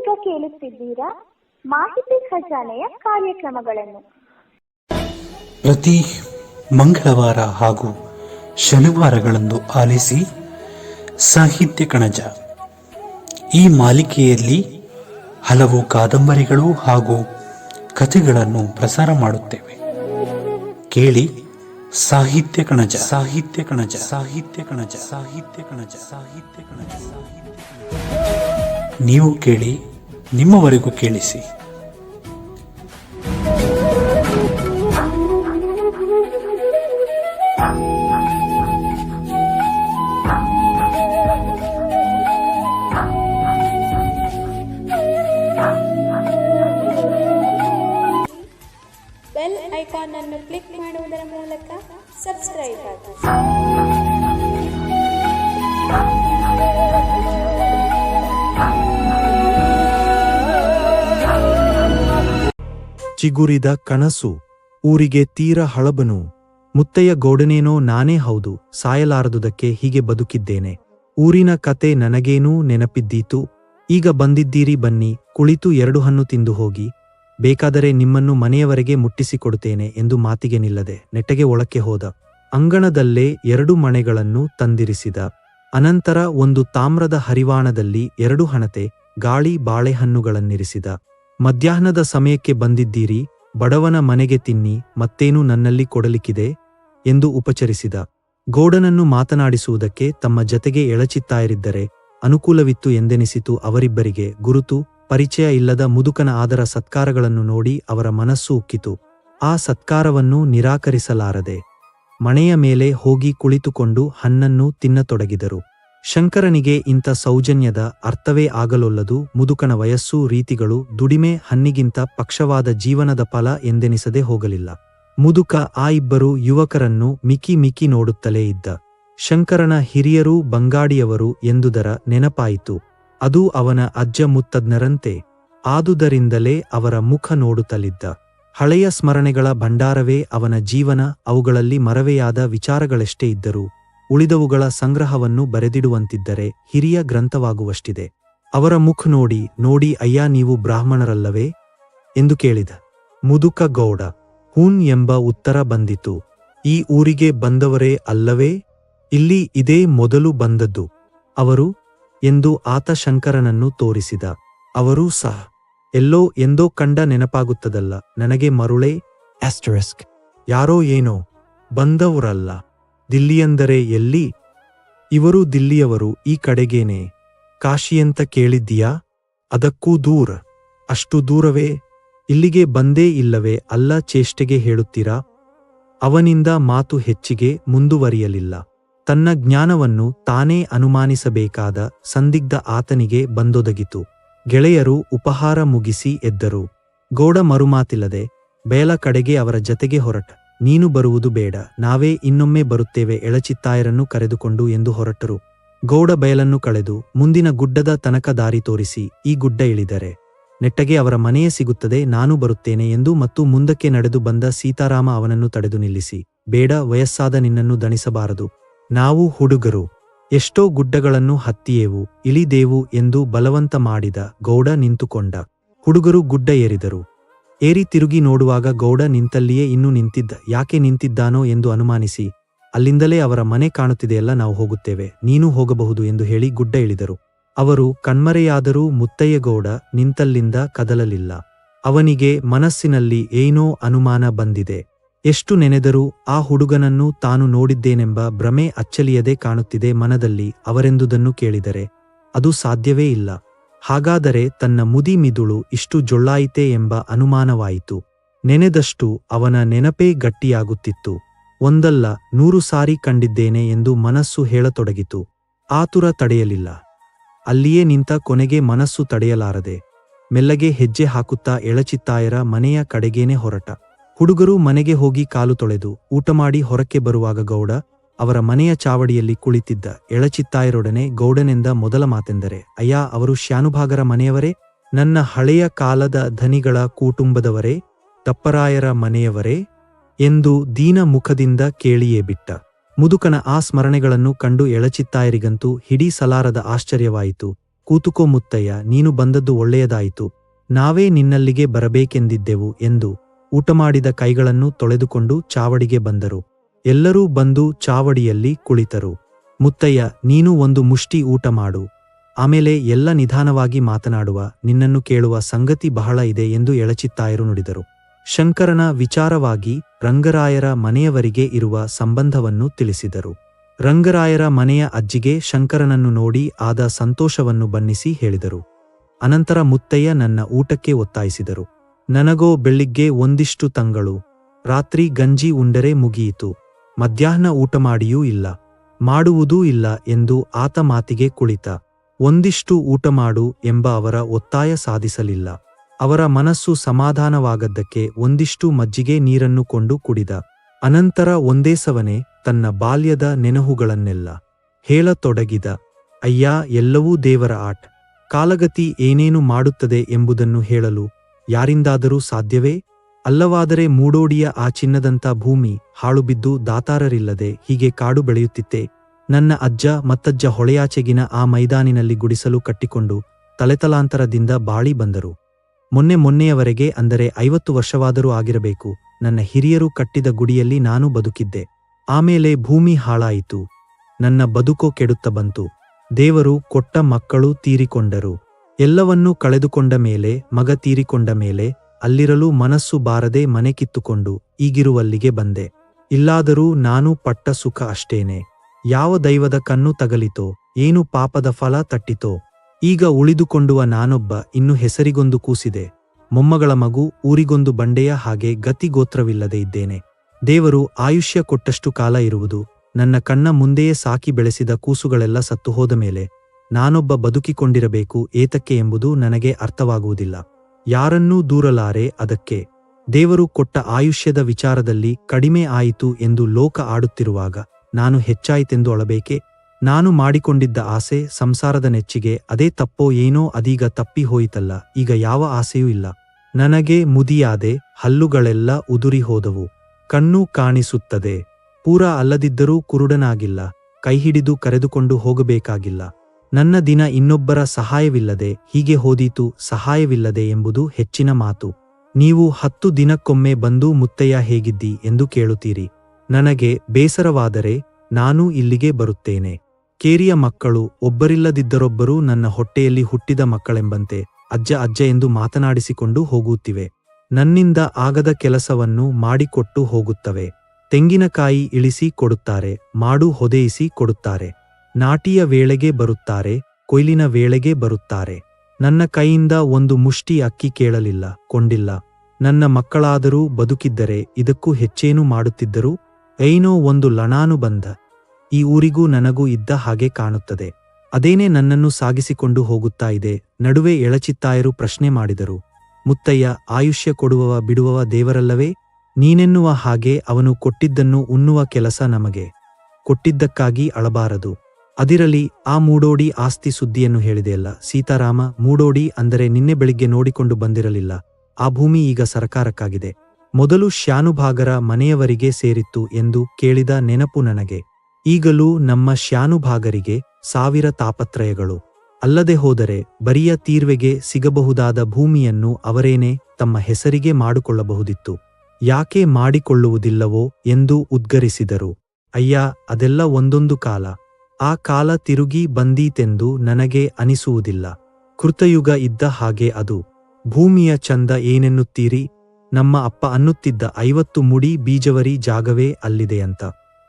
ನೀವೀಗ ಕೇಳುತ್ತಿದ್ದೀರಾ? ಮಾಹಿತಿ ಖಜಾನೆಯ ಕಾರ್ಯಕ್ರಮಗಳನ್ನು. ಪ್ರತಿ ಮಂಗಳವಾರ ಹಾಗೂ ಶನಿವಾರಗಳಂದು ಆಲಿಸಿ ಸಾಹಿತ್ಯ ಕಣಜ. ಈ ಮಾಲಿಕೆಯಲ್ಲಿ ಹಲವು ಕಾದಂಬರಿಗಳು ಹಾಗೂ ಕಥೆಗಳನ್ನು ಪ್ರಸಾರ ಮಾಡುತ್ತೇವೆ. ಕೇಳಿ ಸಾಹಿತ್ಯ ಕಣಜ. ಸಾಹಿತ್ಯ ಕಣಜ. ಸಾಹಿತ್ಯ ಕಣಜ. ಸಾಹಿತ್ಯ ಕಣಜ. ಸಾಹಿತ್ಯ ಕಣಜ. ನೀವು ಕೇಳಿ ನಿಮ್ಮವರೆಗೂ ಕೇಳಿಸಿ. ಚಿಗುರಿದ ಕನಸು, ಊರಿಗೆ ತೀರ ಹಳಬನು ಮುತ್ತಯ್ಯ ಗೌಡನೇನೋ ನಾನೇ ಹೌದು, ಸಾಯಲಾರದುದಕ್ಕೆ ಹೀಗೆ ಬದುಕಿದ್ದೇನೆ. ಊರಿನ ಕತೆ ನನಗೇನೂ ನೆನಪಿದ್ದೀತು, ಈಗ ಬಂದಿದ್ದೀರಿ ಬನ್ನಿ, ಕುಳಿತು ಎರಡು ಹಣ್ಣು ತಿಂದು ಹೋಗಿ, ಬೇಕಾದರೆ ನಿಮ್ಮನ್ನು ಮನೆಯವರೆಗೆ ಮುಟ್ಟಿಸಿಕೊಡುತ್ತೇನೆ ಎಂದು ಮಾತಿಗೆ ನಿಲ್ಲದೆ ನೆಟ್ಟಗೆ ಒಳಕ್ಕೆ ಹೋದ. ಅಂಗಣದಲ್ಲೇ ಎರಡು ಮಣೆಗಳನ್ನು ತಂದಿರಿಸಿದ. ಅನಂತರ ಒಂದು ತಾಮ್ರದ ಹರಿವಾಣದಲ್ಲಿ ಎರಡು ಹಣತೆ, ಗಾಳಿ ಬಾಳೆಹಣ್ಣುಗಳನ್ನಿರಿಸಿದ. ಮಧ್ಯಾಹ್ನದ ಸಮಯಕ್ಕೆ ಬಂದಿದ್ದೀರಿ, ಬಡವನ ಮನೆಗೆ ತಿನ್ನಿ, ಮತ್ತೇನು ನನ್ನಲ್ಲಿ ಕೊಡಲಿಕ್ಕಿದೆ? ಎಂದು ಉಪಚರಿಸಿದ. ಗೋಡನನ್ನು ಮಾತನಾಡಿಸುವುದಕ್ಕೆ ತಮ್ಮ ಜತೆಗೆ ಎಳಚಿತ್ತಾಯರಿದ್ದರೆ ಅನುಕೂಲವಿತ್ತು ಎಂದೆನಿಸಿತು ಅವರಿಬ್ಬರಿಗೆ ಗುರುತು, ಪರಿಚಯ ಇಲ್ಲದ ಮುದುಕನ ಆದರ ಸತ್ಕಾರಗಳನ್ನು ನೋಡಿ ಅವರ ಮನಸ್ಸು ಉಕ್ಕಿತು. ಆ ಸತ್ಕಾರವನ್ನು ನಿರಾಕರಿಸಲಾರದೆ ಮನೆಯ ಮೇಲೆ ಹೋಗಿ ಕುಳಿತುಕೊಂಡು ಹಣ್ಣನ್ನು ತಿನ್ನತೊಡಗಿದರು. ಶಂಕರನಿಗೆ ಇಂಥ ಸೌಜನ್ಯದ ಅರ್ಥವೇ ಆಗಲೊಲ್ಲದು ಮುದುಕನ ವಯಸ್ಸು ರೀತಿಗಳು ದುಡಿಮೆ ಹನ್ನಿಗಿಂತ ಪಕ್ಷವಾದ ಜೀವನದ ಫಲ ಎಂದೆನಿಸದೆ ಹೋಗಲಿಲ್ಲ. ಮುದುಕ ಆ ಇಬ್ಬರು ಯುವಕರನ್ನು ಮಿಕಿ ಮಿಕಿ ನೋಡುತ್ತಲೇ ಇದ್ದ. ಶಂಕರನ ಹಿರಿಯರೂ ಬಂಗಾಡಿಯವರು ಎಂದುದರ ನೆನಪಾಯಿತು. ಅದು ಅವನ ಅಜ್ಜ ಮುತ್ತಜ್ಞರಂತೆ ಆದುದರಿಂದಲೇ ಅವರ ಮುಖ ನೋಡುತ್ತಲಿದ್ದ. ಹಳೆಯ ಸ್ಮರಣೆಗಳ ಭಂಡಾರವೇ ಅವನ ಜೀವನ, ಅವುಗಳಲ್ಲಿ ಮರವೆಯಾದ ವಿಚಾರಗಳೆಷ್ಟೇ ಇದ್ದರೂ ಉಳಿದವುಗಳ ಸಂಗ್ರಹವನ್ನು ಬರೆದಿಡುವಂತಿದ್ದರೆ ಹಿರಿಯ ಗ್ರಂಥವಾಗುವಷ್ಟಿದೆ. ಅವರ ಮುಖ್ ನೋಡಿ ನೋಡಿ, ಅಯ್ಯ ನೀವು ಬ್ರಾಹ್ಮಣರಲ್ಲವೇ? ಎಂದು ಕೇಳಿದ. ಮುದುಕ ಗೌಡ, ಹೂನ್ ಎಂಬ ಉತ್ತರ ಬಂದಿತು. ಈ ಊರಿಗೆ ಬಂದವರೇ ಅಲ್ಲವೇ? ಇಲ್ಲಿ ಇದೇ ಮೊದಲು ಬಂದದ್ದು. ಅವರು? ಎಂದು ಆತ ಶಂಕರನನ್ನು ತೋರಿಸಿದ. ಅವರೂ ಸಹ. ಎಲ್ಲೋ ಎಂದೋ ಕಂಡ ನೆನಪಾಗುತ್ತದಲ್ಲ, ನನಗೆ ಮರುಳೇ? ಆಸ್ಟರಿಸ್ಕ್ ಯಾರೋ ಏನೋ? ಬಂದವರಲ್ಲ. ದಿಲ್ಲಿಯಂದರೆ ಎಲ್ಲಿ? ಇವರು ದಿಲ್ಲಿಯವರು ಈ ಕಡೆಗೇನೆ. ಕಾಶಿಯಂತ ಕೇಳಿದ್ದೀಯಾ? ಅದಕ್ಕೂ ದೂರ. ಅಷ್ಟು ದೂರವೇ? ಇಲ್ಲಿಗೆ ಬಂದೇ ಇಲ್ಲವೇ ಅಲ್ಲ ಚೇಷ್ಟೆಗೆ ಹೇಳುತ್ತೀರಾ? ಅವನಿಂದ ಮಾತು ಹೆಚ್ಚಿಗೆ ಮುಂದುವರಿಯಲಿಲ್ಲ. ತನ್ನ ಜ್ಞಾನವನ್ನು ತಾನೇ ಅನುಮಾನಿಸಬೇಕಾದ ಸಂದಿಗ್ಧ ಆತನಿಗೆ ಬಂದೊದಗಿತು. ಗೆಳೆಯರು ಉಪಹಾರ ಮುಗಿಸಿ ಎದ್ದರು. ಗೌಡ ಮರುಮಾತಿಲ್ಲದೆ ಬೇಲ ಕಡೆಗೆ ಅವರ ಜತೆಗೆ ಹೊರಟ. ನೀನು ಬರುವುದು ಬೇಡ, ನಾವೇ ಇನ್ನೊಮ್ಮೆ ಬರುತ್ತೇವೆ ಎಳಚಿತ್ತಾಯರನ್ನು ಕರೆದುಕೊಂಡು ಎಂದು ಹೊರಟರು. ಗೌಡ ಬಯಲನ್ನು ಕಳೆದು ಮುಂದಿನ ಗುಡ್ಡದ ತನಕ ದಾರಿ ತೋರಿಸಿ, ಈ ಗುಡ್ಡ ಇಳಿದರೆ ನೆಟ್ಟಗೆ ಅವರ ಮನೆಯೇ ಸಿಗುತ್ತದೆ, ನಾನು ಬರುತ್ತೇನೆ ಎಂದು ಮತ್ತು ಮುಂದಕ್ಕೆ ನಡೆದು ಬಂದ ಸೀತಾರಾಮ ಅವನನ್ನು ತಡೆದು ನಿಲ್ಲಿಸಿ, ಬೇಡ, ವಯಸ್ಸಾದ ನಿನ್ನನ್ನು ದಣಿಸಬಾರದು. ನಾವು ಹುಡುಗರು, ಎಷ್ಟೋ ಗುಡ್ಡಗಳನ್ನು ಹತ್ತಿಯೇವು, ಇಳಿದೇವು ಎಂದು ಬಲವಂತ ಮಾಡಿದ ಗೌಡ ನಿಂತುಕೊಂಡ. ಹುಡುಗರು ಗುಡ್ಡ ಏರಿದರು. ಏರಿ ತಿರುಗಿ ನೋಡುವಾಗ ಗೌಡ ನಿಂತಲ್ಲಿಯೇ ಇನ್ನೂ ನಿಂತಿದ್ದ. ಯಾಕೆ ನಿಂತಿದ್ದಾನೋ ಎಂದು ಅನುಮಾನಿಸಿ, ಅಲ್ಲಿಂದಲೇ ಅವರ ಮನೆ ಕಾಣುತ್ತಿದೆಯಲ್ಲ, ನಾವು ಹೋಗುತ್ತೇವೆ. ನೀನೂ ಹೋಗಬಹುದು ಎಂದು ಹೇಳಿ ಗುಡ್ಡ ಇಳಿದರು. ಅವರು, ಕಣ್ಮರೆಯಾದರೂ ಮುತ್ತಯ್ಯಗೌಡ ನಿಂತಲ್ಲಿಂದ ಕದಲಲಿಲ್ಲ. ಅವನಿಗೆ ಮನಸ್ಸಿನಲ್ಲಿ ಏನೋ ಅನುಮಾನ ಬಂದಿದೆ. ಎಷ್ಟು ನೆನೆದರೂ ಆ ಹುಡುಗನನ್ನು ತಾನು ನೋಡಿದ್ದೇನೆಂಬ ಭ್ರಮೆ ಅಚ್ಚಲಿಯದೆ ಕಾಣುತ್ತಿದೆ ಮನದಲ್ಲಿ ಅವರೆಂದುದನ್ನು ಕೇಳಿದರೆ, ಅದು ಸಾಧ್ಯವೇ ಇಲ್ಲ. ಹಾಗಾದರೆ ತನ್ನ ಮುದಿ ಮಿದುಳು ಇಷ್ಟು ಜೊಳ್ಳಾಯಿತೆ ಎಂಬ ಅನುಮಾನವಾಯಿತು. ನೆನೆದಷ್ಟು ಅವನ ನೆನಪೇ ಗಟ್ಟಿಯಾಗುತ್ತಿತ್ತು. ಒಂದಲ್ಲ, ನೂರು ಸಾರಿ ಕಂಡಿದ್ದೇನೆ ಎಂದು ಮನಸ್ಸು ಹೇಳತೊಡಗಿತು. ಆತುರ ತಡೆಯಲಿಲ್ಲ. ಅಲ್ಲಿಯೇ ನಿಂತ ಕೊನೆಗೆ ಮನಸ್ಸು ತಡೆಯಲಾರದೆ, ಮೆಲ್ಲಗೆ ಹೆಜ್ಜೆ ಹಾಕುತ್ತಾ ಎಳಚಿತ್ತಾಯರ ಮನೆಯ ಕಡೆಗೇನೆ ಹೊರಟ. ಹುಡುಗರು ಮನೆಗೆ ಹೋಗಿ ಕಾಲು ತೊಳೆದು ಊಟ ಮಾಡಿ ಹೊರಕ್ಕೆ ಬರುವಾಗ ಗೌಡ ಅವರ ಮನೆಯ ಚಾವಡಿಯಲ್ಲಿ ಕುಳಿತಿದ್ದ ಎಳಚಿತ್ತಾಯರೊಡನೆ ಗೌಡನೆಂದ ಮೊದಲ ಮಾತೆಂದರೆ, ಅಯ್ಯ, ಅವರು ಶ್ಯಾನುಭಾಗರ ಮನೆಯವರೇ? ನನ್ನ ಹಳೆಯ ಕಾಲದ ಧನಿಗಳ ಕುಟುಂಬದವರೇ? ತಪ್ಪರಾಯರ ಮನೆಯವರೇ? ಎಂದು ದೀನ ಮುಖದಿಂದ ಕೇಳಿಯೇ ಬಿಟ್ಟ. ಮುದುಕನ ಆ ಸ್ಮರಣೆಗಳನ್ನು ಕಂಡು ಎಳಚಿತ್ತಾಯರಿಗಂತೂ ಹಿಡೀ ಸಲಾರದ ಆಶ್ಚರ್ಯವಾಯಿತು. ಕೂತುಕೋ ಮುತ್ತಯ್ಯ, ನೀನು ಬಂದದ್ದು ಒಳ್ಳೆಯದಾಯಿತು. ನಾವೇ ನಿನ್ನಲ್ಲಿಗೆ ಬರಬೇಕೆಂದಿದ್ದೆವು ಎಂದು ಊಟ ಮಾಡಿದ ಕೈಗಳನ್ನು ತೊಳೆದುಕೊಂಡು ಚಾವಡಿಗೆ ಬಂದರು. ಎಲ್ಲರೂ ಬಂದು ಚಾವಡಿಯಲ್ಲಿ ಕುಳಿತರು. ಮುತ್ತಯ್ಯ, ನೀನು ಒಂದು ಮುಷ್ಟಿ ಊಟ ಮಾಡು. ಆಮೇಲೆ ಎಲ್ಲ ನಿಧಾನವಾಗಿ ಮಾತನಾಡುವ, ನಿನ್ನನ್ನು ಕೇಳುವ ಸಂಗತಿ ಬಹಳ ಇದೆ ಎಂದು ಎಳಚಿತ್ತಾಯರು ನುಡಿದರು. ಶಂಕರನ ವಿಚಾರವಾಗಿ ರಂಗರಾಯರ ಮನೆಯವರಿಗೆ ಇರುವ ಸಂಬಂಧವನ್ನು ತಿಳಿಸಿದರು. ರಂಗರಾಯರ ಮನೆಯ ಅಜ್ಜಿಗೆ ಶಂಕರನನ್ನು ನೋಡಿ ಆದ ಸಂತೋಷವನ್ನು ಬಣ್ಣಿಸಿ ಹೇಳಿದರು. ಅನಂತರ ಮುತ್ತಯ್ಯ ನನ್ನ ಊಟಕ್ಕೆ ಒತ್ತಾಯಿಸಿದರು. ನನಗೋ ಬೆಳಿಗ್ಗೆ ಒಂದಿಷ್ಟು ತಂಗಳು. ರಾತ್ರಿ ಗಂಜಿ ಉಂಡರೆ ಮುಗಿಯಿತು. ಮಧ್ಯಾಹ್ನ ಊಟ ಮಾಡಿಯೂ ಇಲ್ಲ. ಮಾಡುವುದೂ ಇಲ್ಲ ಎಂದು ಆತ ಮಾತಿಗೆ ಕುಳಿತ. ಒಂದಿಷ್ಟು ಊಟ ಮಾಡು ಎಂಬ ಅವರ ಒತ್ತಾಯ ಸಾಧಿಸಲಿಲ್ಲ. ಅವರ ಮನಸ್ಸು ಸಮಾಧಾನವಾಗದ್ದಕ್ಕೆ ಒಂದಿಷ್ಟು ಮಜ್ಜಿಗೆ ನೀರನ್ನು ಕೊಂಡು ಕುಡಿದ. ಅನಂತರ ಒಂದೇ ಸವನೆ, ತನ್ನ ಬಾಲ್ಯದ ನೆನಹುಗಳನ್ನೆಲ್ಲ ಹೇಳತೊಡಗಿದ. ಅಯ್ಯಾ, ಎಲ್ಲವೂ ದೇವರ ಆಟ್. ಕಾಲಗತಿ ಏನೇನು ಮಾಡುತ್ತದೆ ಎಂಬುದನ್ನು ಹೇಳಲು ಯಾರಿಂದಾದರೂ ಸಾಧ್ಯವೇ? ಅಲ್ಲವಾದರೆ ಮೂಡೋಡಿಯ ಆ ಚಿನ್ನದಂಥ ಭೂಮಿ ಹಾಳುಬಿದ್ದು ದಾತಾರರಿಲ್ಲದೆ ಹೀಗೆ ಕಾಡು ಬೆಳೆಯುತ್ತಿತ್ತೆ. ನನ್ನ ಅಜ್ಜ ಮತ್ತಜ್ಜ ಹೊಳೆಯಾಚೆಗಿನ ಆ ಮೈದಾನಿನಲ್ಲಿ ಗುಡಿಸಲು ಕಟ್ಟಿಕೊಂಡು ತಲೆತಲಾಂತರದಿಂದ ಬಾಳಿ ಬಂದರು. ಮೊನ್ನೆ ಮೊನ್ನೆಯವರೆಗೆ ಅಂದರೆ ಐವತ್ತು ವರ್ಷವಾದರೂ ಆಗಿರಬೇಕು, ನನ್ನ ಹಿರಿಯರು ಕಟ್ಟಿದ ಗುಡಿಯಲ್ಲಿ ನಾನು ಬದುಕಿದ್ದೆ. ಆಮೇಲೆ ಭೂಮಿ ಹಾಳಾಯಿತು. ನನ್ನ ಬದುಕೋ ಕೆಡುತ್ತ ಬಂತು. ದೇವರು ಕೊಟ್ಟ ಮಕ್ಕಳು ತೀರಿಕೊಂಡರು. ಎಲ್ಲವನ್ನೂ ಕಳೆದುಕೊಂಡ ಮೇಲೆ, ಮಗ ತೀರಿಕೊಂಡ ಮೇಲೆ ಅಲ್ಲಿರಲು ಮನಸ್ಸು ಬಾರದೆ ಮನೆ ಕಿತ್ತುಕೊಂಡು ಈಗಿರುವಲ್ಲಿಗೆ ಬಂದೆ. ಇಲ್ಲಾದರೂ ನಾನು ಪಟ್ಟ ಸುಖ ಅಷ್ಟೇನೆ. ಯಾವ ದೈವದ ಕಣ್ಣು ತಗಲಿತೋ, ಏನು ಪಾಪದ ಫಲ ತಟ್ಟಿತೋ. ಈಗ ಉಳಿದುಕೊಂಡುವ ನಾನೊಬ್ಬ ಇನ್ನು ಹೆಸರಿಗೊಂದು ಕೂಸಿದೆ. ಮೊಮ್ಮಗಳ ಮಗು ಊರಿಗೊಂದು ಬಂಡೆಯ ಹಾಗೆ ಗತಿಗೋತ್ರವಿಲ್ಲದೆ ಇದ್ದೇನೆ. ದೇವರು ಆಯುಷ್ಯ ಕೊಟ್ಟಷ್ಟು ಕಾಲ ಇರುವುದು, ನನ್ನ ಕಣ್ಣ ಮುಂದೆಯೇ ಸಾಕಿ ಬೆಳೆಸಿದ ಕೂಸುಗಳೆಲ್ಲ ಸತ್ತು ಹೋದ ಮೇಲೆ ನಾನೊಬ್ಬ ಬದುಕಿಕೊಂಡಿರಬೇಕು ಏತಕ್ಕೆ ಎಂಬುದು ನನಗೆ ಅರ್ಥವಾಗುವುದಿಲ್ಲ. ಯಾರನ್ನೂ ದೂರಲಾರೆ ಅದಕ್ಕೆ. ದೇವರು ಕೊಟ್ಟ ಆಯುಷ್ಯದ ವಿಚಾರದಲ್ಲಿ ಕಡಿಮೆ ಆಯಿತು ಎಂದು ಲೋಕ ಆಡುತ್ತಿರುವಾಗ, ನಾನು ಹೆಚ್ಚಾಯಿತೆಂದು ಅಳಬೇಕೆ? ನಾನು ಮಾಡಿಕೊಂಡಿದ್ದ ಆಸೆ ಸಂಸಾರದ ನೆಚ್ಚಿಗೆ, ಅದೇ ತಪ್ಪೋ ಏನೋ ಅದೀಗ ತಪ್ಪಿ ಹೋಯಿತಲ್ಲ, ಈಗ ಯಾವ ಆಸೆಯೂ ಇಲ್ಲ. ನನಗೆ ಮುದಿಯಾದೆ ಹಲ್ಲುಗಳೆಲ್ಲ ಉದುರಿ ಹೋದವು. ಕಣ್ಣು ಕಾಣಿಸುತ್ತದೆ. ಪೂರ ಅಲ್ಲದಿದ್ದರೂ ಕುರುಡನಾಗಿಲ್ಲ. ಕೈಹಿಡಿದು ಕರೆದುಕೊಂಡು ಹೋಗಬೇಕಾಗಿಲ್ಲ. ನನ್ನ ದಿನ ಇನ್ನೊಬ್ಬರ ಸಹಾಯವಿಲ್ಲದೆ ಹೀಗೆ ಹೋದೀತು, ಸಹಾಯವಿಲ್ಲದೆ ಎಂಬುದು ಹೆಚ್ಚಿನ ಮಾತು. ನೀವು ಹತ್ತು ದಿನಕ್ಕೊಮ್ಮೆ ಬಂದು ಮುತ್ತಯ್ಯ ಹೇಗಿದ್ದಿ ಎಂದು ಕೇಳುತ್ತೀರಿ. ನನಗೆ ಬೇಸರವಾದರೆ ನಾನು ಇಲ್ಲಿಗೆ ಬರುತ್ತೇನೆ. ಕೇರಿಯ ಮಕ್ಕಳು ಒಬ್ಬರಿಲ್ಲದಿದ್ದರೊಬ್ಬರು ನನ್ನ ಹೊಟ್ಟೆಯಲ್ಲಿ ಹುಟ್ಟಿದ ಮಕ್ಕಳೆಂಬಂತೆ ಅಜ್ಜ ಅಜ್ಜ ಎಂದು ಮಾತನಾಡಿಸಿಕೊಂಡು ಹೋಗುತ್ತಿವೆ. ನನ್ನಿಂದ ಆಗದ ಕೆಲಸವನ್ನು ಮಾಡಿಕೊಟ್ಟು ಹೋಗುತ್ತವೆ. ತೆಂಗಿನಕಾಯಿ ಇಳಿಸಿ ಕೊಡುತ್ತಾರೆ, ಮಾಡು ಹೊದೆಯಿಸಿ ಕೊಡುತ್ತಾರೆ. ನಾಟಿಯ ವೇಳೆಗೆ ಬರುತ್ತಾರೆ, ಕೊಯ್ಲಿನ ವೇಳೆಗೆ ಬರುತ್ತಾರೆ. ನನ್ನ ಕೈಯಿಂದ ಒಂದು ಮುಷ್ಟಿ ಅಕ್ಕಿ ಕೇಳಲಿಲ್ಲ, ಕೊಂಡಿಲ್ಲ. ನನ್ನ ಮಕ್ಕಳಾದರೂ ಬದುಕಿದ್ದರೆ ಇದಕ್ಕೂ ಹೆಚ್ಚೇನು ಮಾಡುತ್ತಿದ್ದರು? ಏನೋ ಒಂದು ಲಣಾನುಬಂಧ ಈ ಊರಿಗೂ ನನಗೂ ಇದ್ದ ಹಾಗೆ ಕಾಣುತ್ತದೆ. ಅದೇನೇ ನನ್ನನ್ನು ಸಾಗಿಸಿಕೊಂಡು ಹೋಗುತ್ತಾ ಇದೆ, ನಡುವೆ ಎಳಚಿತ್ತಾಯರು ಪ್ರಶ್ನೆ ಮಾಡಿದರು. ಮುತ್ತಯ್ಯ, ಆಯುಷ್ಯ ಕೊಡುವವ ಬಿಡುವವ ದೇವರಲ್ಲವೇ? ನೀನೆನ್ನುವ ಹಾಗೆ ಅವನು ಕೊಟ್ಟಿದ್ದನ್ನು ಉಣ್ಣುವ ಕೆಲಸ ನಮಗೆ. ಕೊಟ್ಟಿದ್ದಕ್ಕಾಗಿ ಅಳಬಾರದು. ಅದಿರಲಿ ಆ ಮೂಡೋಡಿ ಆಸ್ತಿ ಸುದ್ದಿಯನ್ನು ಹೇಳಿದೆಯಲ್ಲ ಸೀತಾರಾಮ, ಮೂಡೋಡಿ ಅಂದರೆ ನಿನ್ನೆ ಬೆಳಿಗ್ಗೆ ನೋಡಿಕೊಂಡು ಬಂದಿರಲಿಲ್ಲ. ಆ ಭೂಮಿ ಈಗ ಸರಕಾರಕ್ಕಾಗಿದೆ. ಮೊದಲು ಶ್ಯಾನುಭಾಗರ ಮನೆಯವರಿಗೆ ಸೇರಿತ್ತು ಎಂದು ಕೇಳಿದ ನೆನಪು ನನಗೆ. ಈಗಲೂ ನಮ್ಮ ಶ್ಯಾನುಭಾಗರಿಗೆ ಸಾವಿರ ತಾಪತ್ರಯಗಳು. ಅಲ್ಲದೆ ಹೋದರೆ, ಬರಿಯ ತೀರ್ವೆಗೆ ಸಿಗಬಹುದಾದ ಭೂಮಿಯನ್ನು ಅವರೇನೆ ತಮ್ಮ ಹೆಸರಿಗೆ ಮಾಡಿಕೊಳ್ಳಬಹುದಿತ್ತು. ಯಾಕೆ ಮಾಡಿಕೊಳ್ಳುವುದಿಲ್ಲವೋ ಎಂದು ಉದ್ಗರಿಸಿದರು. ಅಯ್ಯ, ಅದೆಲ್ಲ ಒಂದೊಂದು ಕಾಲ. ಆ ಕಾಲ ತಿರುಗಿ ಬಂದೀತೆಂದು ನನಗೆ ಅನಿಸುವುದಿಲ್ಲ. ಕೃತಯುಗ ಇದ್ದ ಹಾಗೆ ಅದು. ಭೂಮಿಯ ಚಂದ ಏನೆನ್ನುತ್ತೀರಿ? ನಮ್ಮ ಅಪ್ಪ ಅನ್ನುತ್ತಿದ್ದ ಐವತ್ತು ಮುಡಿ ಬೀಜವರಿ ಜಾಗವೇ ಅಲ್ಲಿದೆಯಂತ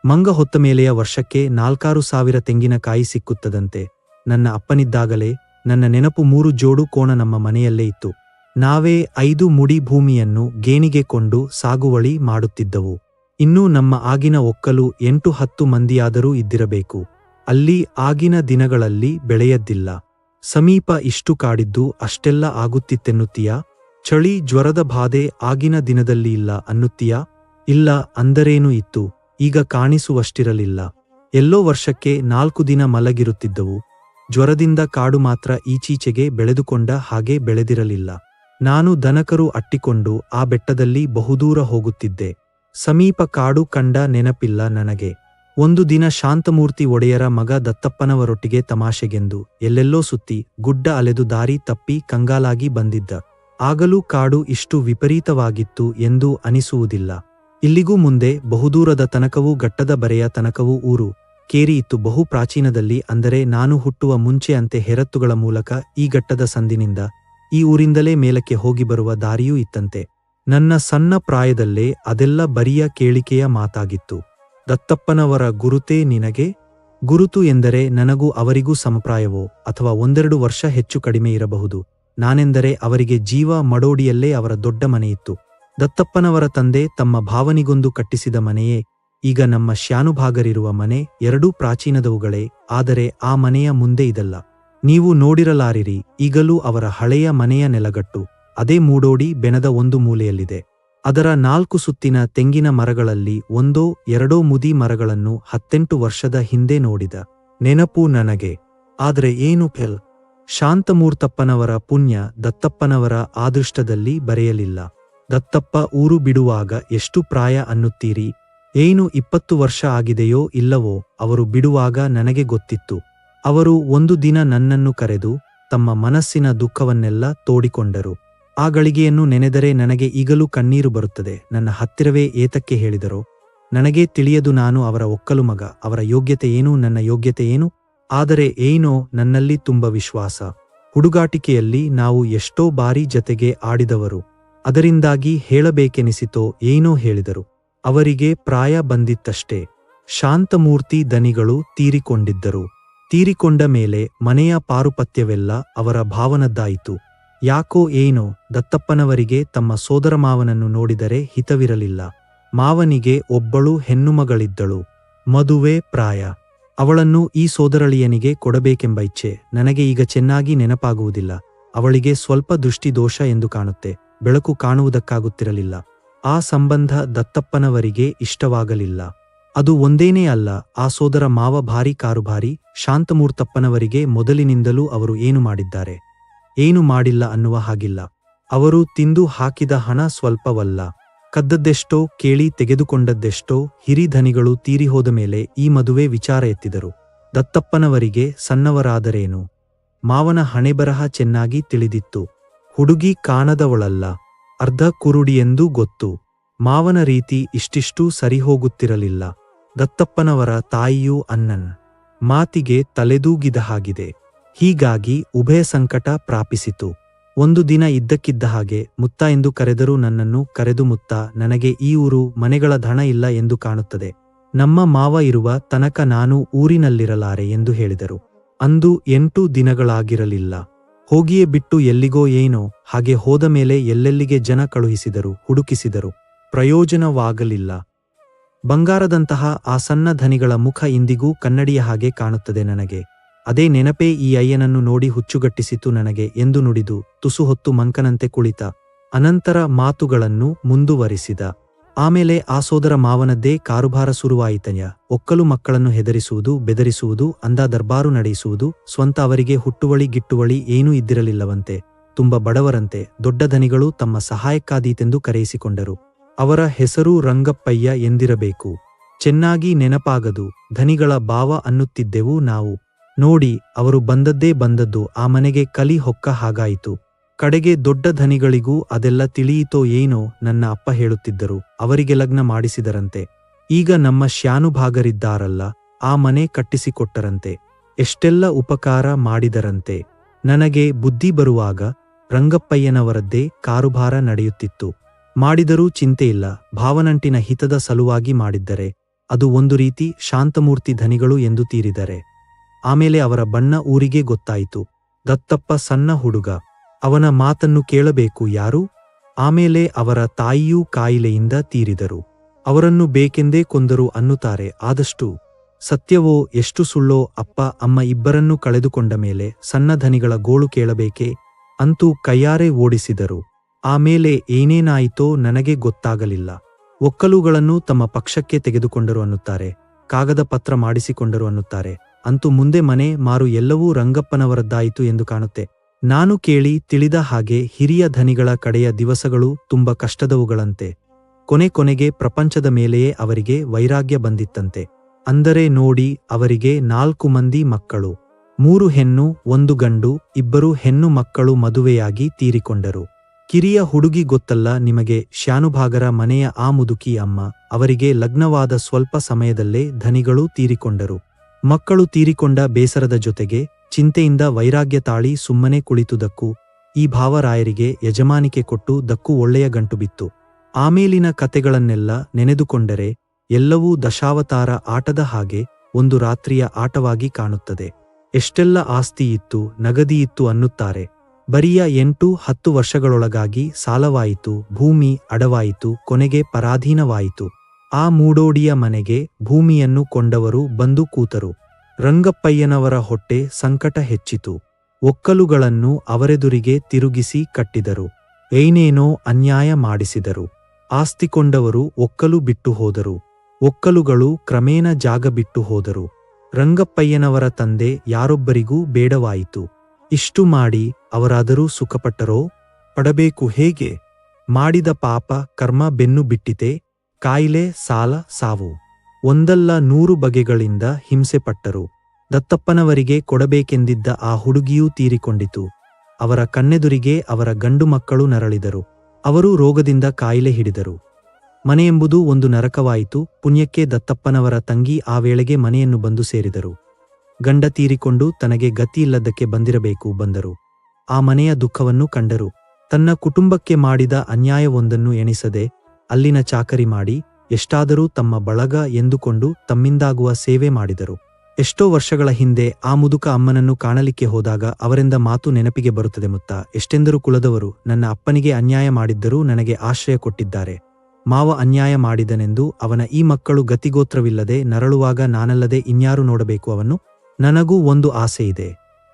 ಮಂಗ ಹೊತ್ತ ಮೇಲೆಯ ವರ್ಷಕ್ಕೆ ನಾಲ್ಕಾರು ಸಾವಿರ ತೆಂಗಿನಕಾಯಿ ಸಿಕ್ಕುತ್ತದಂತೆ. ನನ್ನ ಅಪ್ಪನಿದ್ದಾಗಲೇ ನನ್ನ ನೆನಪು ಮೂರು ಜೋಡು ಕೋಣ ನಮ್ಮ ಮನೆಯಲ್ಲೇ ಇತ್ತು. ನಾವೇ ಐದು ಮುಡಿ ಭೂಮಿಯನ್ನು ಗೇಣಿಗೆ ಕೊಂಡು ಸಾಗುವಳಿ ಮಾಡುತ್ತಿದ್ದವು. ಇನ್ನೂ ನಮ್ಮ ಆಗಿನ ಒಕ್ಕಲು ಎಂಟು ಹತ್ತು ಮಂದಿಯಾದರೂ ಇದ್ದಿರಬೇಕು. ಅಲ್ಲಿ ಆಗಿನ ದಿನಗಳಲ್ಲಿ ಬೆಳೆಯದ್ದಿಲ್ಲ. ಸಮೀಪ ಇಷ್ಟು ಕಾಡಿದ್ದು ಅಷ್ಟೆಲ್ಲ ಆಗುತ್ತಿತ್ತೆನ್ನುತ್ತೀಯ? ಚಳಿ ಜ್ವರದ ಬಾಧೆ ಆಗಿನ ದಿನದಲ್ಲಿ ಇಲ್ಲ ಅನ್ನುತ್ತೀಯ? ಇಲ್ಲ ಅಂದರೇನು ಇತ್ತು? ಈಗ ಕಾಣಿಸುವಷ್ಟಿರಲಿಲ್ಲ. ಎಲ್ಲೋ ವರ್ಷಕ್ಕೆ ನಾಲ್ಕು ದಿನ ಮಲಗಿರುತ್ತಿದ್ದವು. ಜ್ವರದಿಂದ ಕಾಡು ಮಾತ್ರ ಈಚೀಚೆಗೆ ಬೆಳೆದುಕೊಂಡ ಹಾಗೆ ಬೆಳೆದಿರಲಿಲ್ಲ. ನಾನು ದನಕರು ಅಟ್ಟಿಕೊಂಡು ಆ ಬೆಟ್ಟದಲ್ಲಿ ಬಹುದೂರ ಹೋಗುತ್ತಿದ್ದೆ. ಸಮೀಪ ಕಾಡು ಕಂಡ ನೆನಪಿಲ್ಲ ನನಗೆ. ಒಂದು ದಿನ ಶಾಂತಮೂರ್ತಿ ಒಡೆಯರ ಮಗ ದತ್ತಪ್ಪನವರೊಟ್ಟಿಗೆ ತಮಾಷೆಗೆಂದು ಎಲ್ಲೆಲ್ಲೋ ಸುತ್ತಿ ಗುಡ್ಡ ಅಲೆದು ದಾರಿ ತಪ್ಪಿ ಕಂಗಾಲಾಗಿ ಬಂದಿದ್ದ. ಆಗಲೂ ಕಾಡು ಇಷ್ಟು ವಿಪರೀತವಾಗಿತ್ತು ಎಂದು ಅನಿಸುವುದಿಲ್ಲ. ಇಲ್ಲಿಗೂ ಮುಂದೆ ಬಹುದೂರದ ತನಕವೂ ಗಟ್ಟದ ಬರೆಯ ತನಕವೂ ಊರು. ಕೇರಿ ಇತ್ತು ಬಹು ಪ್ರಾಚೀನದಲ್ಲಿ ಅಂದರೆ ನಾನು ಹುಟ್ಟುವ ಮುಂಚೆ ಅಂತೆ ಹೆರತ್ತುಗಳ ಮೂಲಕ ಈ ಗಟ್ಟದ ಸಂದಿನಿಂದ ಈ ಊರಿಂದಲೇ ಮೇಲಕ್ಕೆ ಹೋಗಿ ಬರುವ ದಾರಿಯೂ ಇತ್ತಂತೆ. ನನ್ನ ಸಣ್ಣ ಪ್ರಾಯದಲ್ಲೇ ಅದೆಲ್ಲ ಬರಿಯ ಕೇಳಿಕೆಯ ಮಾತಾಗಿತ್ತು. ದತ್ತಪ್ಪನವರ ಗುರುತೇ ನಿನಗೆ? ಗುರುತು ಎಂದರೆ ನನಗೂ ಅವರಿಗೂ ಸಮಪ್ರಾಯವೋ ಅಥವಾ ಒಂದೆರಡು ವರ್ಷ ಹೆಚ್ಚು ಕಡಿಮೆ ಇರಬಹುದು? ನಾನೆಂದರೆ ಅವರಿಗೆ ಜೀವ ಮಡೋಡಿಯಲ್ಲೇ ಅವರ ದೊಡ್ಡ ಮನೆಯಿತ್ತು. ದತ್ತಪ್ಪನವರ ತಂದೆ ತಮ್ಮ ಭಾವನಿಗೊಂದು ಕಟ್ಟಿಸಿದ ಮನೆಯೇ, ಈಗ ನಮ್ಮ ಶ್ಯಾನುಭಾಗರಿರುವ ಮನೆ ಎರಡೂ ಪ್ರಾಚೀನದವುಗಳೇ, ಆದರೆ ಆ ಮನೆಯ ಮುಂದೆ ಇದಲ್ಲ. ನೀವು ನೋಡಿರಲಾರಿರಿ, ಈಗಲೂ ಅವರ ಹಳೆಯ ಮನೆಯ ನೆಲಗಟ್ಟು, ಅದೇ ಮೂಡೋಡಿ ಬೆನದ ಒಂದು ಮೂಲೆಯಲ್ಲಿದೆ. ಅದರ ನಾಲ್ಕು ಸುತ್ತಿನ ತೆಂಗಿನ ಮರಗಳಲ್ಲಿ ಒಂದೋ ಎರಡೋ ಮುದಿ ಮರಗಳನ್ನು ಹತ್ತೆಂಟು ವರ್ಷದ ಹಿಂದೆ ನೋಡಿದ. ನೆನಪು ನನಗೆ. ಆದರೆ ಏನು ಫೆಲ್? ಶಾಂತಮೂರ್ತಪ್ಪನವರ ಪುಣ್ಯ ದತ್ತಪ್ಪನವರ ಆದೃಷ್ಟದಲ್ಲಿ ಬರೆಯಲಿಲ್ಲ. ದತ್ತಪ್ಪ ಊರು ಬಿಡುವಾಗ ಎಷ್ಟು ಪ್ರಾಯ ಅನ್ನುತ್ತೀರಿ? ಏನು ಇಪ್ಪತ್ತು ವರ್ಷ ಆಗಿದೆಯೋ ಇಲ್ಲವೋ ಅವರು ಬಿಡುವಾಗ ನನಗೆ ಗೊತ್ತಿತ್ತು. ಅವರು ಒಂದು ದಿನ ನನ್ನನ್ನು ಕರೆದು ತಮ್ಮ ಮನಸ್ಸಿನ ದುಃಖವನ್ನೆಲ್ಲ ತೋಡಿಕೊಂಡರು. ಆ ಗಳಿಗೆಯನ್ನು ನೆನೆದರೆ ನನಗೆ ಈಗಲೂ ಕಣ್ಣೀರು ಬರುತ್ತದೆ. ನನ್ನ ಹತ್ತಿರವೇ ಏತಕ್ಕೆ ಹೇಳಿದರೋ? ನನಗೇ ತಿಳಿಯದು ನಾನು ಅವರ ಒಕ್ಕಲು ಮಗ. ಅವರ ಯೋಗ್ಯತೆ ಏನು? ನನ್ನ ಯೋಗ್ಯತೆ ಏನು? ಆದರೆ ಏನೋ ನನ್ನಲ್ಲಿ ತುಂಬ ವಿಶ್ವಾಸ. ಹುಡುಗಾಟಿಕೆಯಲ್ಲಿ ನಾವು ಎಷ್ಟೋ ಬಾರಿ ಜತೆಗೆ ಆಡಿದವರು. ಅದರಿಂದಾಗಿ ಹೇಳಬೇಕೆನಿಸಿತೋ ಏನೋ ಹೇಳಿದರು. ಅವರಿಗೆ ಪ್ರಾಯ ಬಂದಿತ್ತಷ್ಟೇ. ಶಾಂತಮೂರ್ತಿ ದನಿಗಳು ತೀರಿಕೊಂಡಿದ್ದರು. ತೀರಿಕೊಂಡ ಮೇಲೆ ಮನೆಯ ಪಾರುಪತ್ಯವೆಲ್ಲ ಅವರ ಭಾವನದ್ದಾಯಿತು. ಯಾಕೋ ಏನೋ ದತ್ತಪ್ಪನವರಿಗೆ ತಮ್ಮ ಸೋದರ ಮಾವನನ್ನು ನೋಡಿದರೆ ಹಿತವಿರಲಿಲ್ಲ. ಮಾವನಿಗೆ ಒಬ್ಬಳು ಹೆಣ್ಣುಮಗಳಿದ್ದಳು. ಮದುವೆ ಪ್ರಾಯ. ಅವಳನ್ನು ಈ ಸೋದರಳಿಯನಿಗೆ ಕೊಡಬೇಕೆಂಬ ಇಚ್ಛೆ ನನಗೆ ಈಗ ಚೆನ್ನಾಗಿ ನೆನಪಾಗುವುದಿಲ್ಲ. ಅವಳಿಗೆ ಸ್ವಲ್ಪ ದೃಷ್ಟಿದೋಷ ಎಂದು ಕಾಣುತ್ತೆ. ಬೆಳಕು ಕಾಣುವುದಕ್ಕಾಗುತ್ತಿರಲಿಲ್ಲ. ಆ ಸಂಬಂಧ ದತ್ತಪ್ಪನವರಿಗೆ ಇಷ್ಟವಾಗಲಿಲ್ಲ. ಅದು ಒಂದೇನೇ ಅಲ್ಲ, ಆ ಸೋದರ ಮಾವ ಭಾರಿ ಕಾರುಭಾರಿ, ಶಾಂತಮೂರ್ತಪ್ಪನವರಿಗೆ ಮೊದಲಿನಿಂದಲೂ ಅವರು ಏನು ಮಾಡಿದ್ದಾರೆ? ಏನು ಮಾಡಿಲ್ಲ ಅನ್ನುವ ಹಾಗಿಲ್ಲ. ಅವರು ತಿಂದು ಹಾಕಿದ ಹಣ ಸ್ವಲ್ಪವಲ್ಲ. ಕದ್ದದ್ದೆಷ್ಟೋ ಕೇಳಿ ತೆಗೆದುಕೊಂಡದ್ದೆಷ್ಟೋ ಹಿರಿಧನಿಗಳು ತೀರಿಹೋದ ಮೇಲೆ ಈ ಮದುವೆ ವಿಚಾರ ಎತ್ತಿದರು. ದತ್ತಪ್ಪನವರಿಗೆ ಸಣ್ಣವರಾದರೇನು? ಮಾವನ ಹಣೆಬರಹ ಚೆನ್ನಾಗಿ ತಿಳಿದಿತ್ತು. ಹುಡುಗಿ ಕಾಣದವಳಲ್ಲ. ಅರ್ಧ ಕುರುಡಿಯೆಂದೂ ಗೊತ್ತು. ಮಾವನ ರೀತಿ ಇಷ್ಟಿಷ್ಟೂ ಸರಿಹೋಗುತ್ತಿರಲಿಲ್ಲ ದತ್ತಪ್ಪನವರ ತಾಯಿಯೂ ಅನ್ನನ್ ಮಾತಿಗೆ ತಲೆದೂಗಿದ ಹಾಗಿದೆ. ಹೀಗಾಗಿ ಉಭಯ ಸಂಕಟ ಪ್ರಾಪಿಸಿತು. ಒಂದು ದಿನ ಇದ್ದಕ್ಕಿದ್ದ ಹಾಗೆ ಮುತ್ತ ಎಂದು ಕರೆದರೂ ನನ್ನನ್ನು ಕರೆದು ಮುತ್ತ ನನಗೆ ಈ ಊರು ಮನೆಗಳ ಧಣ ಇಲ್ಲ ಎಂದು ಕಾಣುತ್ತದೆ. ನಮ್ಮ ಮಾವ ಇರುವ ತನಕ ನಾನು ಊರಿನಲ್ಲಿರಲಾರೆ ಎಂದು ಹೇಳಿದರು. ಅಂದು ಎಂಟು ದಿನಗಳಾಗಿರಲಿಲ್ಲ. ಹೋಗಿಯೇ ಬಿಟ್ಟು ಎಲ್ಲಿಗೋ ಏನೋ ಹಾಗೆ ಹೋದ ಮೇಲೆ ಎಲ್ಲೆಲ್ಲಿಗೆ ಜನ ಕಳುಹಿಸಿದರು, ಹುಡುಕಿಸಿದರು. ಪ್ರಯೋಜನವಾಗಲಿಲ್ಲ. ಬಂಗಾರದಂತಹ ಆ ಸಣ್ಣ ಧನಿಗಳ ಮುಖ ಇಂದಿಗೂ ಕನ್ನಡಿಯ ಹಾಗೆ ಕಾಣುತ್ತದೆ ನನಗೆ. ಅದೇ ನೆನಪೇ ಈ ಅಯ್ಯನನ್ನು ನೋಡಿ ಹುಚ್ಚುಗಟ್ಟಿಸಿತು ನನಗೆ ಎಂದು ನುಡಿದು ತುಸು ಹೊತ್ತು ಮಂಕನಂತೆ ಕುಳಿತ. ಅನಂತರ ಮಾತುಗಳನ್ನು ಮುಂದುವರಿಸಿದ. ಆಮೇಲೆ ಆ ಸೋದರ ಮಾವನದ್ದೇ ಕಾರುಭಾರ ಸುರುವಾಯಿತನ್ಯ. ಒಕ್ಕಲು ಮಕ್ಕಳನ್ನು ಹೆದರಿಸುವುದು, ಬೆದರಿಸುವುದು ಅಂದ ದರ್ಬಾರು ನಡೆಸುವುದು, ಸ್ವಂತ ಅವರಿಗೆ ಹುಟ್ಟುವಳಿ, ಗಿಟ್ಟುವಳಿ ಏನೂ ಇದ್ದಿರಲಿಲ್ಲವಂತೆ. ತುಂಬ ಬಡವರಂತೆ, ದೊಡ್ಡ ಧನಿಗಳು ತಮ್ಮ ಸಹಾಯಕ್ಕಾದೀತೆಂದು ಕರೆಯಿಸಿಕೊಂಡರು. ಅವರ ಹೆಸರು ರಂಗಪ್ಪಯ್ಯ ಎಂದಿರಬೇಕು. ಚೆನ್ನಾಗಿ ನೆನಪಾಗದು, ಧನಿಗಳ ಭಾವ ಅನ್ನುತ್ತಿದ್ದೆವು ನಾವು. ನೋಡಿ, ಅವರು ಬಂದದ್ದೇ ಬಂದದ್ದು, ಆ ಮನೆಗೆ ಕಲಿ ಹೊಕ್ಕ ಹಾಗಾಯಿತು. ಕಡೆಗೆ ದೊಡ್ಡ ಧನಿಗಳಿಗೂ ಅದೆಲ್ಲ ತಿಳಿಯಿತೋ ಏನೋ ನನ್ನ ಅಪ್ಪ ಹೇಳುತ್ತಿದ್ದರು, ಅವರಿಗೆ ಲಗ್ನ ಮಾಡಿಸಿದರಂತೆ. ಈಗ ನಮ್ಮ ಶ್ಯಾನುಭಾಗರಿದ್ದಾರಲ್ಲ, ಆ ಮನೆ ಕಟ್ಟಿಸಿಕೊಟ್ಟರಂತೆ. ಎಷ್ಟೆಲ್ಲ ಉಪಕಾರ ಮಾಡಿದರಂತೆ. ನನಗೆ ಬುದ್ಧಿ ಬರುವಾಗ ರಂಗಪ್ಪಯ್ಯನವರದ್ದೇ ಕಾರುಭಾರ ನಡೆಯುತ್ತಿತ್ತು. ಮಾಡಿದರೂ ಚಿಂತೆಯಿಲ್ಲ ಭಾವನಂಟಿನ ಹಿತದ ಸಲುವಾಗಿ ಮಾಡಿದ್ದರೆ, ಅದು ಒಂದು ರೀತಿ ಶಾಂತಮೂರ್ತಿ ಧನಿಗಳು ಎಂದು ತೀರಿದರೆ. ಆಮೇಲೆ ಅವರ ಬಣ್ಣ ಊರಿಗೆ ಗೊತ್ತಾಯಿತು. ದತ್ತಪ್ಪ ಸಣ್ಣ ಹುಡುಗ. ಅವನ ಮಾತನ್ನು ಕೇಳಬೇಕು ಯಾರು? ಆಮೇಲೆ ಅವರ ತಾಯಿಯೂ ಕಾಯಿಲೆಯಿಂದ ತೀರಿದರು. ಅವರನ್ನು ಬೇಕೆಂದೇ ಕೊಂದರು ಅನ್ನುತ್ತಾರೆ. ಆದಷ್ಟು ಸತ್ಯವೋ, ಎಷ್ಟು ಸುಳ್ಳೋ, ಅಪ್ಪ, ಅಮ್ಮ ಇಬ್ಬರನ್ನೂ ಕಳೆದುಕೊಂಡ ಮೇಲೆ ಸಣ್ಣ ಧನಿಗಳ ಗೋಳು ಕೇಳಬೇಕೆ? ಅಂತೂ ಕೈಯಾರೆ ಓಡಿಸಿದರು. ಆಮೇಲೆ ಏನೇನಾಯಿತೋ ನನಗೆ ಗೊತ್ತಾಗಲಿಲ್ಲ. ಒಕ್ಕಲುಗಳನ್ನು ತಮ್ಮ ಪಕ್ಷಕ್ಕೆ ತೆಗೆದುಕೊಂಡರು ಅನ್ನುತ್ತಾರೆ. ಕಾಗದ ಪತ್ರ ಮಾಡಿಸಿಕೊಂಡರು ಅನ್ನುತ್ತಾರೆ. ಅಂತೂ ಮುಂದೆ ಮನೆ ಮಾರು ಎಲ್ಲವೂ ರಂಗಪ್ಪನವರದ್ದಾಯಿತು ಎಂದು ಕಾಣುತ್ತೆ. ನಾನು ಕೇಳಿ ತಿಳಿದ ಹಾಗೆ ಹಿರಿಯ ಧನಿಗಳ ಕಡೆಯ ದಿವಸಗಳು ತುಂಬ ಕಷ್ಟದವುಗಳಂತೆ. ಕೊನೆ ಕೊನೆಗೆ ಪ್ರಪಂಚದ ಮೇಲೆಯೇ ಅವರಿಗೆ ವೈರಾಗ್ಯ ಬಂದಿತ್ತಂತೆ. ಅಂದರೆ ನೋಡಿ ಅವರಿಗೆ ನಾಲ್ಕು ಮಂದಿ ಮಕ್ಕಳು, ಮೂರು ಹೆಣ್ಣು, ಒಂದು ಗಂಡು, ಇಬ್ಬರು ಹೆಣ್ಣು ಮಕ್ಕಳು ಮದುವೆಯಾಗಿ ತೀರಿಕೊಂಡರು. ಕಿರಿಯ ಹುಡುಗಿ ಗೊತ್ತಲ್ಲ ನಿಮಗೆ ಶಾನುಭಾಗರ ಮನೆಯ ಆ ಮುದುಕಿ ಅಮ್ಮ, ಅವರಿಗೆ ಲಗ್ನವಾದ ಸ್ವಲ್ಪ ಸಮಯದಲ್ಲೇ ಧನಿಗಳು ತೀರಿಕೊಂಡರು. ಮಕ್ಕಳು ತೀರಿಕೊಂಡ ಬೇಸರದ ಜೊತೆಗೆ ಚಿಂತೆಯಿಂದ ವೈರಾಗ್ಯ ತಾಳಿ ಸುಮ್ಮನೆ ಕುಳಿತುದಕ್ಕೂ ಈ ಭಾವರಾಯರಿಗೆ ಯಜಮಾನಿಕೆ ಕೊಟ್ಟು ದಕ್ಕು ಒಳ್ಳೆಯ ಗಂಟು ಬಿತ್ತು. ಆಮೇಲಿನ ಕತೆಗಳನ್ನೆಲ್ಲ ನೆನೆದುಕೊಂಡರೆ ಎಲ್ಲವೂ ದಶಾವತಾರ ಆಟದ ಹಾಗೆ ಒಂದು ರಾತ್ರಿಯ ಆಟವಾಗಿ ಕಾಣುತ್ತದೆ. ಎಷ್ಟೆಲ್ಲ ಆಸ್ತಿ ಇತ್ತು, ನಗದಿ ಇತ್ತು ಅನ್ನುತ್ತಾರೆ. ಬರಿಯ ಎಂಟು ಹತ್ತು ವರ್ಷಗಳೊಳಗಾಗಿ ಸಾಲವಾಯಿತು, ಭೂಮಿ ಅಡವಾಯಿತು, ಕೊನೆಗೆ ಪರಾಧೀನವಾಯಿತು. ಆ ಮೂಡೋಡಿಯ ಮನೆಗೆ ಭೂಮಿಯನ್ನು ಕೊಂಡವರು ಬಂದು ಕೂತರು. ರಂಗಪ್ಪಯ್ಯನವರ ಹೊಟ್ಟೆ ಸಂಕಟ ಹೆಚ್ಚಿತು. ಒಕ್ಕಲುಗಳನ್ನು ಅವರೆದುರಿಗೆ ತಿರುಗಿಸಿ ಕಟ್ಟಿದರು. ಏನೇನೋ ಅನ್ಯಾಯ ಮಾಡಿಸಿದರು. ಆಸ್ತಿ ಕೊಂಡವರು ಒಕ್ಕಲು ಬಿಟ್ಟು ಹೋದರು. ಒಕ್ಕಲುಗಳು ಕ್ರಮೇಣ ಜಾಗ ಬಿಟ್ಟು ಹೋದರು. ರಂಗಪ್ಪಯ್ಯನವರ ತಂದೆ ಯಾರೊಬ್ಬರಿಗೂ ಬೇಡವಾಯಿತು. ಇಷ್ಟು ಮಾಡಿ ಅವರಾದರೂ ಸುಖಪಟ್ಟರೋ? ಪಡಬೇಕು ಹೇಗೆ? ಮಾಡಿದ ಪಾಪ ಕರ್ಮ ಬೆನ್ನು ಬಿಟ್ಟಿತೆ? ಕಾಯಿಲೆ, ಸಾಲ, ಸಾವು. ಒಂದಲ್ಲ ನೂರು ಬಗೆಗಳಿಂದ ಹಿಂಸೆಪಟ್ಟರು ದತ್ತಪ್ಪನವರಿಗೆ ಕೊಡಬೇಕೆಂದಿದ್ದ ಆ ಹುಡುಗಿಯೂ ತೀರಿಕೊಂಡಿತು. ಅವರ ಕಣ್ಣೆದುರಿಗೆ ಅವರ ಗಂಡು ಮಕ್ಕಳು ನರಳಿದರು. ಅವರು ರೋಗದಿಂದ ಕಾಯಿಲೆ ಹಿಡಿದರು. ಮನೆಯೆಂಬುದು ಒಂದು ನರಕವಾಯಿತು. ಪುಣ್ಯಕ್ಕೆ ದತ್ತಪ್ಪನವರ ತಂಗಿ ಆ ವೇಳೆಗೆ ಮನೆಯನ್ನು ಬಂದು ಸೇರಿದರು. ಗಂಡ ತೀರಿಕೊಂಡು ತನಗೆ ಗತಿಯಿಲ್ಲದ್ದಕ್ಕೆ ಬಂದಿರಬೇಕು ಬಂದರು. ಆ ಮನೆಯ ದುಃಖವನ್ನು ಕಂಡರು. ತನ್ನ ಕುಟುಂಬಕ್ಕೆ ಮಾಡಿದ ಅನ್ಯಾಯವೊಂದನ್ನು ಎಣಿಸದೆ ಅಲ್ಲಿನ ಚಾಕರಿ ಮಾಡಿ ಎಷ್ಟಾದರೂ ತಮ್ಮ ಬಳಗ ಎಂದುಕೊಂಡು ತಮ್ಮಿಂದಾಗುವ ಸೇವೆ ಮಾಡಿದರು. ಎಷ್ಟೋ ವರ್ಷಗಳ ಹಿಂದೆ ಆ ಮುದುಕ ಅಮ್ಮನನ್ನು ಕಾಣಲಿಕ್ಕೆ ಹೋದಾಗ ಅವರಿಂದ ಮಾತು ನೆನಪಿಗೆ ಬರುತ್ತದೆ ಮುತ್ತ, ಎಷ್ಟೆಂದರೂ ಕುಲದವರು ನನ್ನ ಅಪ್ಪನಿಗೆ ಅನ್ಯಾಯ ಮಾಡಿದ್ದರೂ ನನಗೆ ಆಶ್ರಯ ಕೊಟ್ಟಿದ್ದಾರೆ. ಮಾವ ಅನ್ಯಾಯ ಮಾಡಿದನೆಂದು ಅವನ ಈ ಮಕ್ಕಳು ಗತಿಗೋತ್ರವಿಲ್ಲದೆ ನರಳುವಾಗ ನಾನಲ್ಲದೆ ಇನ್ಯಾರು ನೋಡಬೇಕು ಅವನು? ನನಗೂ ಒಂದು ಆಸೆ ಇದೆ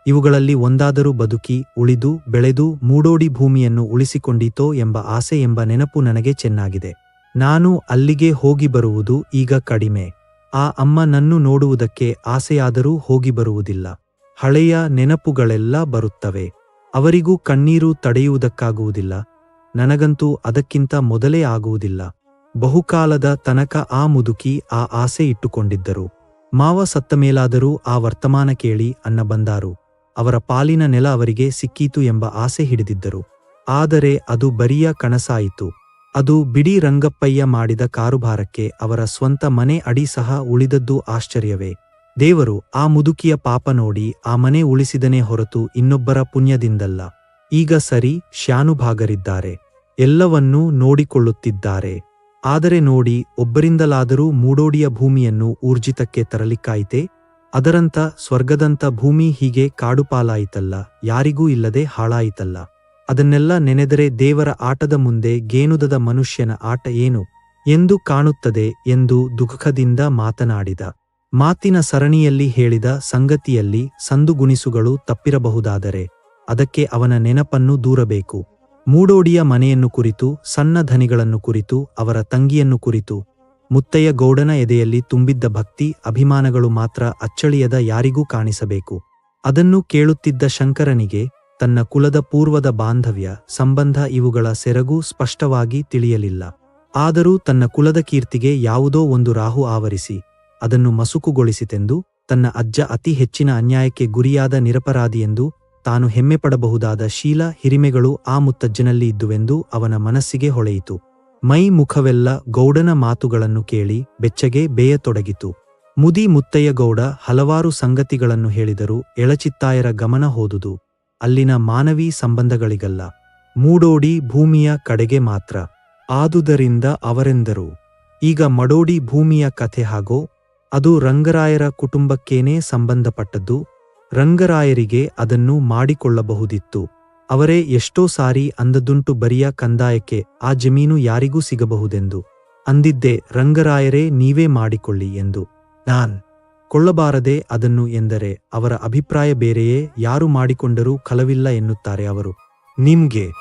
ಇವುಗಳಲ್ಲಿ ಒಂದಾದರೂ ಬದುಕಿ, ಉಳಿದು, ಬೆಳೆದು, ಮೂಡೋಡಿ ಭೂಮಿಯನ್ನು ಉಳಿಸಿಕೊಂಡಿತೋ ಎಂಬ ಆಸೆ ಎಂಬ ನೆನಪು ನನಗೆ ಚೆನ್ನಾಗಿದೆ. ನಾನು ಅಲ್ಲಿಗೆ ಹೋಗಿ ಬರುವುದು ಈಗ ಕಡಿಮೆ. ಆ ಅಮ್ಮ ನನ್ನು ನೋಡುವುದಕ್ಕೆ ಆಸೆಯಾದರೂ ಹೋಗಿ ಬರುವುದಿಲ್ಲ. ಹಳೆಯ ನೆನಪುಗಳೆಲ್ಲ ಬರುತ್ತವೆ. ಅವರಿಗೂ ಕಣ್ಣೀರು ತಡೆಯುವುದಕ್ಕಾಗುವುದಿಲ್ಲ. ನನಗಂತೂ ಅದಕ್ಕಿಂತ ಮೊದಲೇ ಆಗುವುದಿಲ್ಲ. ಬಹುಕಾಲದ ತನಕ ಆ ಮುದುಕಿ ಆ ಆಸೆ ಇಟ್ಟುಕೊಂಡಿದ್ದರು. ಮಾವ ಸತ್ತ ಮೇಲಾದರೂ ಆ ವರ್ತಮಾನ ಕೇಳಿ ಅನ್ನ ಬಂದಾರು. ಅವರ ಪಾಲಿನ ನೆಲ ಅವರಿಗೆ ಸಿಕ್ಕೀತು ಎಂಬ ಆಸೆ ಹಿಡಿದಿದ್ದರು. ಆದರೆ ಅದು ಬರಿಯ ಕನಸಾಯಿತು. ಅದು ಬಿಡಿ ರಂಗಪ್ಪಯ್ಯ ಮಾಡಿದ ಕಾರುಭಾರಕ್ಕೆ ಅವರ ಸ್ವಂತ ಮನೆ ಅಡಿ ಸಹ ಉಳಿದದ್ದು ಆಶ್ಚರ್ಯವೇ. ದೇವರು ಆ ಮುದುಕಿಯ ಪಾಪ ನೋಡಿ ಆ ಮನೆ ಉಳಿಸಿದನೇ ಹೊರತು ಇನ್ನೊಬ್ಬರ ಪುಣ್ಯದಿಂದಲ್ಲ. ಈಗ ಸರಿ, ಶಾನುಭಾಗರಿದ್ದಾರೆ. ಎಲ್ಲವನ್ನೂ ನೋಡಿಕೊಳ್ಳುತ್ತಿದ್ದಾರೆ. ಆದರೆ ನೋಡಿ, ಒಬ್ಬರಿಂದಲಾದರೂ ಮೂಡೋಡಿಯ ಭೂಮಿಯನ್ನು ಊರ್ಜಿತಕ್ಕೆ ತರಲಿಕ್ಕಾಯಿತೆ? ಅದರಂತ ಸ್ವರ್ಗದಂತ ಭೂಮಿ ಹೀಗೆ ಕಾಡುಪಾಲಾಯಿತಲ್ಲ, ಯಾರಿಗೂ ಇಲ್ಲದೆ ಹಾಳಾಯಿತಲ್ಲ. ಅದನ್ನೆಲ್ಲ ನೆನೆದರೆ ದೇವರ ಆಟದ ಮುಂದೆ ಗೇನುದದ ಮನುಷ್ಯನ ಆಟ ಏನು? ಎಂದು ಕಾಣುತ್ತದೆ ಎಂದು ದುಃಖದಿಂದ ಮಾತನಾಡಿದ. ಮಾತಿನ ಸರಣಿಯಲ್ಲಿ ಹೇಳಿದ ಸಂಗತಿಯಲ್ಲಿ ಸಂದುಗುಣಿಸುಗಳು ತಪ್ಪಿರಬಹುದಾದರೆ, ಅದಕ್ಕೆ ಅವನ ನೆನಪನ್ನು ದೂರಬೇಕು. ಮೂಡೋಡಿಯ ಮನೆಯನ್ನು ಕುರಿತು, ಸಣ್ಣ ಧನಿಗಳನ್ನು ಕುರಿತು, ಅವರ ತಂಗಿಯನ್ನು ಕುರಿತು ಮುತ್ತಯ್ಯ ಗೌಡನ ಎದೆಯಲ್ಲಿ ತುಂಬಿದ್ದ ಭಕ್ತಿ, ಅಭಿಮಾನಗಳು ಮಾತ್ರ ಅಚ್ಚಳಿಯದ ಯಾರಿಗೂ ಕಾಣಿಸಬೇಕು. ಅದನ್ನು ಕೇಳುತ್ತಿದ್ದ ಶಂಕರನಿಗೆ ತನ್ನ ಕುಲದ ಪೂರ್ವದ ಬಾಂಧವ್ಯ, ಸಂಬಂಧ ಇವುಗಳ ಸೆರಗೂ ಸ್ಪಷ್ಟವಾಗಿ ತಿಳಿಯಲಿಲ್ಲ. ಆದರೂ ತನ್ನ ಕುಲದ ಕೀರ್ತಿಗೆ ಯಾವುದೋ ಒಂದು ರಾಹು ಆವರಿಸಿ, ಅದನ್ನು ಮಸುಕುಗೊಳಿಸಿತೆಂದು, ತನ್ನ ಅಜ್ಜ ಅತಿ ಹೆಚ್ಚಿನ ಅನ್ಯಾಯಕ್ಕೆ ಗುರಿಯಾದ ನಿರಪರಾಧಿಯೆಂದು, ತಾನು ಹೆಮ್ಮೆಪಡಬಹುದಾದ ಶೀಲ, ಹಿರಿಮೆಗಳು ಆ ಮುತ್ತಜ್ಜನಲ್ಲಿ ಇದ್ದುವೆಂದು ಅವನ ಮನಸ್ಸಿಗೆ ಹೊಳೆಯಿತು. ಮೈ ಮುಖವೆಲ್ಲ ಗೌಡನ ಮಾತುಗಳನ್ನು ಕೇಳಿ ಬೆಚ್ಚಗೆ ಬೇಯತೊಡಗಿತು. ಮುದಿ ಮುತ್ತಯ್ಯಗೌಡ ಹಲವಾರು ಸಂಗತಿಗಳನ್ನು ಹೇಳಿದರೂ ಎಳಚಿತ್ತಾಯರ ಗಮನ ಹೋದುದು. ಅಲ್ಲಿನ ಮಾನವೀ ಸಂಬಂಧಗಳಿಗಲ್ಲ. ಮೂಡೋಡಿ ಭೂಮಿಯ ಕಡೆಗೆ ಮಾತ್ರ. ಆದುದರಿಂದ ಅವರೆಂದರು? ಈಗ ಮಡೋಡಿ ಭೂಮಿಯ ಕಥೆ ಹಾಗೋ? ಅದು ರಂಗರಾಯರ ಕುಟುಂಬಕ್ಕೇನೇ ಸಂಬಂಧಪಟ್ಟದ್ದು? ರಂಗರಾಯರಿಗೆ ಅದನ್ನು ಮಾಡಿಕೊಳ್ಳಬಹುದಿತ್ತು. ಅವರೇ ಎಷ್ಟೋ ಸಾರಿ ಅಂದದುಂಟು ಬರಿಯ ಕಂದಾಯಕ್ಕೆ ಆ ಜಮೀನು ಯಾರಿಗೂ ಸಿಗಬಹುದೆಂದು. ಅಂದಿದ್ದೆ, ರಂಗರಾಯರೇ ನೀವೇ ಮಾಡಿಕೊಳ್ಳಿ ಎಂದು. ನಾನ್ ಕೊಳ್ಳಬಾರದೆ ಅದನ್ನು ಎಂದರೆ ಅವರ ಅಭಿಪ್ರಾಯ ಬೇರೆಯೇ, ಯಾರು ಮಾಡಿಕೊಂಡರೂ ಕಲವಿಲ್ಲ ಎನ್ನುತ್ತಾರೆ ಅವರು. ನಿಮ್ಗೆ